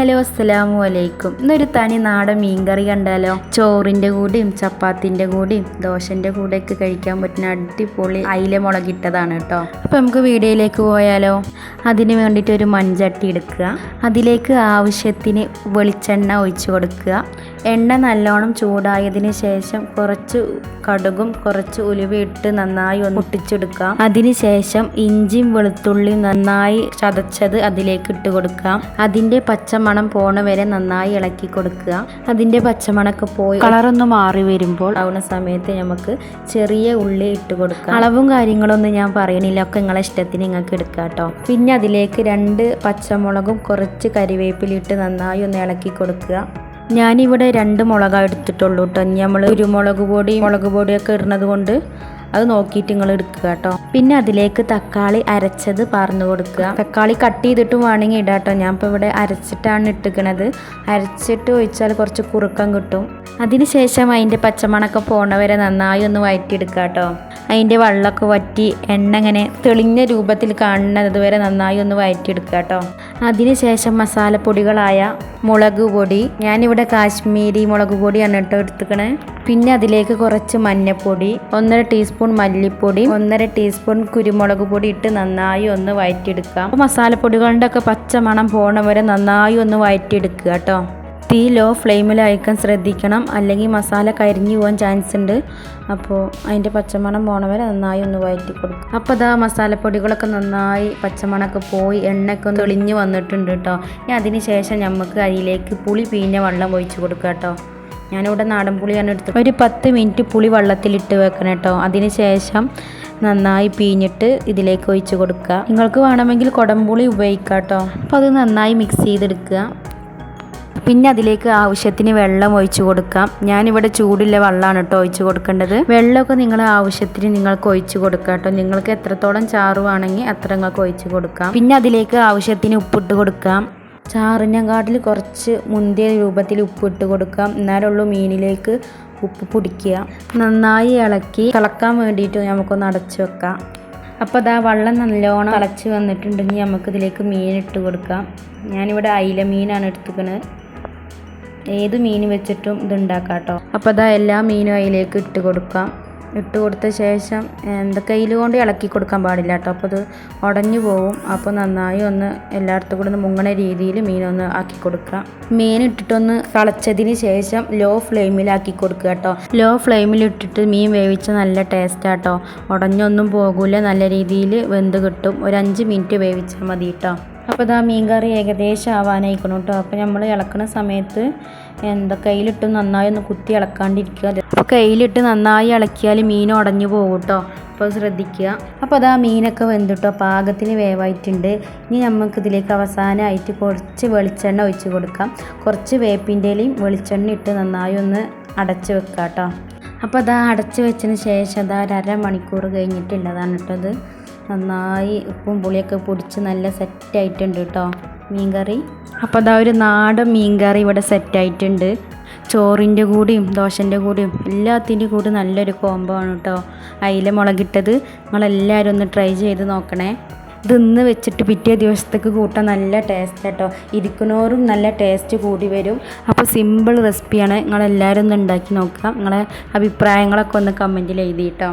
Hello അസ്സലാമു അലൈക്കും. ഇന്നൊരു തനി നാടൻ മീൻകറി കണ്ടാലോ? ചോറിന്റെ കൂടെയും ചപ്പാത്തിന്റെ കൂടെയും ദോശന്റെ കൂടെയൊക്കെ കഴിക്കാൻ പറ്റുന്ന അടിപൊളി അയില മുളകിട്ടതാണ് കേട്ടോ. അപ്പോൾ നമുക്ക് വീഡിയോയിലേക്ക് പോയാലോ? അതിന് വേണ്ടിയിട്ട് ഒരു മൺചട്ടി എടുക്കുക. അതിലേക്ക് ആവശ്യത്തിന് വെളിച്ചെണ്ണ ഒഴിച്ചു കൊടുക്കുക. എണ്ണ നല്ലോണം ചൂടായതിന് ശേഷം കുറച്ച് കടുകും കുറച്ച് ഉലുവയിട്ട് നന്നായി ഒന്ന് പൊട്ടിച്ചെടുക്കാം അതിനുശേഷം ഇഞ്ചിയും വെളുത്തുള്ളിയും നന്നായി ചതച്ചത് അതിലേക്ക് ഇട്ട് കൊടുക്കാം അതിന്റെ പച്ചമണം പോണ വരെ നന്നായി ഇളക്കി കൊടുക്കുക. അതിന്റെ പച്ചമണമൊക്കെ പോയി കളറൊന്ന് മാറി വരുമ്പോൾ ആവുന്ന സമയത്ത് നമുക്ക് ചെറിയ ഉള്ളി ഇട്ട് കൊടുക്കാം. അളവും കാര്യങ്ങളൊന്നും ഞാൻ പറയണില്ല. ഒക്കെ നിങ്ങളെ ഇഷ്ടത്തിന് നിങ്ങൾക്ക് എടുക്കാം കേട്ടോ. പിന്നെ അതിലേക്ക് രണ്ട് പച്ചമുളകും കുറച്ച് കരിവേപ്പിലിട്ട് നന്നായി ഒന്ന് ഇളക്കി കൊടുക്കുക. ഞാനിവിടെ രണ്ട് മുളകാണ് എടുത്തിട്ടുള്ളൂ കേട്ടോ. ഇനി നമ്മൾ കുരുമുളക് പൊടി മുളക് പൊടിയൊക്കെ ഇടുന്നത് കൊണ്ട് അത് നോക്കിയിട്ട് നിങ്ങൾ എടുക്കുക കേട്ടോ. പിന്നെ അതിലേക്ക് തക്കാളി അരച്ചത് പറഞ്ഞു കൊടുക്കുക. തക്കാളി കട്ട് ചെയ്തിട്ടും വേണമെങ്കിൽ ഇടാട്ടോ. ഞാൻ ഇപ്പോൾ ഇവിടെ അരച്ചിട്ടാണ് ഇട്ടിക്കണത് അരച്ചിട്ട് ഒഴിച്ചാൽ കുറച്ച് കുറുക്കം കിട്ടും. അതിനുശേഷം അതിന്റെ പച്ചമണക്കം പോണവരെ നന്നായി ഒന്ന് വഴറ്റിയെടുക്കുക കേട്ടോ അതിന്റെ വെള്ളമൊക്കെ വറ്റി എണ്ണ ഇങ്ങനെ തെളിഞ്ഞ രൂപത്തിൽ കാണുന്നത് വരെ നന്നായി ഒന്ന് വഴറ്റിയെടുക്കുക കേട്ടോ. അതിനുശേഷം മസാലപ്പൊടികളായ മുളക് പൊടി ഞാനിവിടെ കാശ്മീരി മുളക് പൊടിയാണ് കേട്ടോ എടുത്തുക്കണേ പിന്നെ അതിലേക്ക് കുറച്ച് മഞ്ഞൾപ്പൊടി ഒന്നര ടീസ്പൂൺ മല്ലിപ്പൊടി ഒന്നര ടീസ്പൂൺ കുരുമുളക് പൊടി ഇട്ട് നന്നായി ഒന്ന് വഴറ്റിയെടുക്കാം മസാലപ്പൊടികളുടെ ഒക്കെ പച്ചമണം പോണ വരെ നന്നായി ഒന്ന് വഴറ്റിയെടുക്കുക കേട്ടോ. തീ ലോ ഫ്ലെയിമിൽ അയക്കാൻ ശ്രദ്ധിക്കണം. അല്ലെങ്കിൽ മസാല കരിഞ്ഞു പോകാൻ ചാൻസ് ഉണ്ട്. അപ്പോൾ അതിന്റെ പച്ചമണം പോണ നന്നായി ഒന്ന് വഴറ്റി കൊടുക്കും. അപ്പോൾ അതാ മസാലപ്പൊടികളൊക്കെ നന്നായി പച്ചമണമൊക്കെ പോയി എണ്ണയൊക്കെ ഒന്ന് തെളിഞ്ഞ് വന്നിട്ടുണ്ട് കേട്ടോ ഇനി അതിന് ശേഷം നമുക്ക് അതിലേക്ക് പുളി പീഞ്ഞ വെള്ളം ഒഴിച്ച് കൊടുക്കുക കേട്ടോ ഞാനിവിടെ നാടൻ പുളിയാണ് എടുത്തത് ഒരു പത്ത് മിനിറ്റ് പുളി വെള്ളത്തിലിട്ട് വെക്കണം കേട്ടോ അതിന് ശേഷം നന്നായി പീഞ്ഞിട്ട് ഇതിലേക്ക് ഒഴിച്ച് കൊടുക്കുക. നിങ്ങൾക്ക് വേണമെങ്കിൽ കുടംപുളി ഉപയോഗിക്കാം കേട്ടോ അപ്പോൾ അത് നന്നായി മിക്സ് ചെയ്തെടുക്കുക. പിന്നെ അതിലേക്ക് ആവശ്യത്തിന് വെള്ളം ഒഴിച്ചു കൊടുക്കാം. ഞാനിവിടെ ചൂടില്ല വെള്ളമാണ് കേട്ടോ ഒഴിച്ച് കൊടുക്കേണ്ടത്. വെള്ളമൊക്കെ നിങ്ങൾ ആവശ്യത്തിന് നിങ്ങൾക്ക് ഒഴിച്ച് കൊടുക്കാം കേട്ടോ. നിങ്ങൾക്ക് എത്രത്തോളം ചാറുവാണെങ്കിൽ അത്ര നിങ്ങൾക്ക് ഒഴിച്ച് കൊടുക്കാം. പിന്നെ അതിലേക്ക് ആവശ്യത്തിന് ഉപ്പിട്ട് കൊടുക്കാം. ചാറിനെക്കാട്ടിൽ കുറച്ച് മുന്തിയ രൂപത്തിൽ ഉപ്പിട്ട് കൊടുക്കാം. എന്നാലുള്ളൂ മീനിലേക്ക് ഉപ്പ് പൊടിക്കുക. നന്നായി ഇളക്കി തിളക്കാൻ വേണ്ടിയിട്ട് നമുക്കൊന്ന് അടച്ചു വെക്കാം. അപ്പോൾ അതാ വെള്ളം നല്ലോണം തിളച്ച് വന്നിട്ടുണ്ടെങ്കിൽ നമുക്കിതിലേക്ക് മീൻ ഇട്ട് കൊടുക്കാം. ഞാനിവിടെ അയില മീനാണ് എടുത്തുക്കണത് ഏത് മീൻ വെച്ചിട്ടും ഇതുണ്ടാക്കാം കേട്ടോ. അപ്പോൾ അതാ എല്ലാ മീനും അതിലേക്ക് ഇട്ട് കൊടുക്കാം. ഇട്ട് കൊടുത്ത ശേഷം എന്താ കയ്യിൽ കൊണ്ട് ഇളക്കി കൊടുക്കാൻ പാടില്ല കേട്ടോ. അപ്പോൾ അത് ഉടഞ്ഞു പോകും അപ്പോൾ നന്നായി ഒന്ന് എല്ലായിടത്തും കൂടെ ഒന്ന് മുങ്ങണ രീതിയിൽ മീനൊന്ന് ആക്കി കൊടുക്കുക മീൻ ഇട്ടിട്ടൊന്ന് തളച്ചതിന് ശേഷം ലോ ഫ്ലെയിമിലാക്കി കൊടുക്കുക കേട്ടോ. ലോ ഫ്ലെയിമിൽ ഇട്ടിട്ട് മീൻ വേവിച്ച നല്ല ടേസ്റ്റ് കേട്ടോ. ഉടഞ്ഞൊന്നും പോകില്ല നല്ല രീതിയിൽ വെന്ത് കിട്ടും. ഒരു അഞ്ച് മിനിറ്റ് വേവിച്ചാൽ മതി കേട്ടോ. അപ്പോൾ ഇതാ മീൻ കറി ഏകദേശം ആവാനായിക്കണം കേട്ടോ അപ്പോൾ നമ്മൾ ഇളക്കുന്ന സമയത്ത് എന്താ കയ്യിലിട്ട് നന്നായി ഒന്ന് കുത്തി ഇളക്കാണ്ടിരിക്കുക. അപ്പോൾ കയ്യിലിട്ട് നന്നായി ഇളക്കിയാൽ മീൻ ഉടഞ്ഞു പോകും കേട്ടോ അപ്പോൾ ശ്രദ്ധിക്കുക. അപ്പോൾ അതാ മീനൊക്കെ വെന്തിട്ടോ പാകത്തിന് വേവായിട്ടുണ്ട്. ഇനി നമുക്ക് ഇതിലേക്ക് അവസാനമായിട്ട് കുറച്ച് വെളിച്ചെണ്ണ ഒഴിച്ച് കൊടുക്കാം. കുറച്ച് വേപ്പിന്റെലയും വെളിച്ചെണ്ണ ഇട്ട് നന്നായി ഒന്ന് അടച്ച് വെക്കാം കേട്ടോ അപ്പോൾ അതാ അടച്ച് വെച്ചതിന് ശേഷം അതാ ഒരു അരമണിക്കൂർ കഴിഞ്ഞിട്ടുള്ളതാണ് കേട്ടോ അത് നന്നായി ഉപ്പും പുളിയൊക്കെ പൊടിച്ച് നല്ല സെറ്റായിട്ടുണ്ട് കേട്ടോ മീൻകറി. അപ്പോൾ അതാ ഒരു നാടൻ മീൻകറി ഇവിടെ സെറ്റായിട്ടുണ്ട് ചോറിന്റെ കൂടിയും ദോശന്റെ കൂടിയും എല്ലാത്തിന്റെ കൂടി നല്ലൊരു കോംബോ ആണ് കേട്ടോ അയില മുളകിട്ടത് നിങ്ങളെല്ലാവരും ഒന്ന് ട്രൈ ചെയ്ത് നോക്കണേ. തിന്ന് വെച്ചിട്ട് പിറ്റേ ദിവസത്തേക്ക് കൂട്ടാൻ നല്ല ടേസ്റ്റ് കേട്ടോ ഇരിക്കുന്നോറും നല്ല ടേസ്റ്റ് കൂടി വരും. അപ്പോൾ സിമ്പിൾ റെസിപ്പിയാണ് നിങ്ങളെല്ലാവരും ഒന്ന് ഉണ്ടാക്കി നോക്കുക. നിങ്ങളെ അഭിപ്രായങ്ങളൊക്കെ ഒന്ന് കമന്റിൽ എഴുതി കേട്ടോ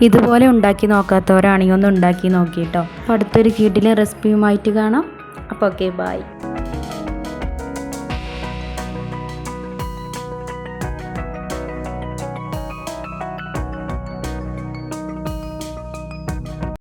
ഇതുപോലെ ഉണ്ടാക്കി നോക്കാത്തവരാണെങ്കിൽ ഒന്ന് ഉണ്ടാക്കി നോക്കിയിട്ടോ അപ്പോൾ അടുത്തൊരു കീട്ടിലെ റെസിപ്പിയുമായിട്ട് കാണാം. അപ്പോൾ ഓക്കെ ബായ്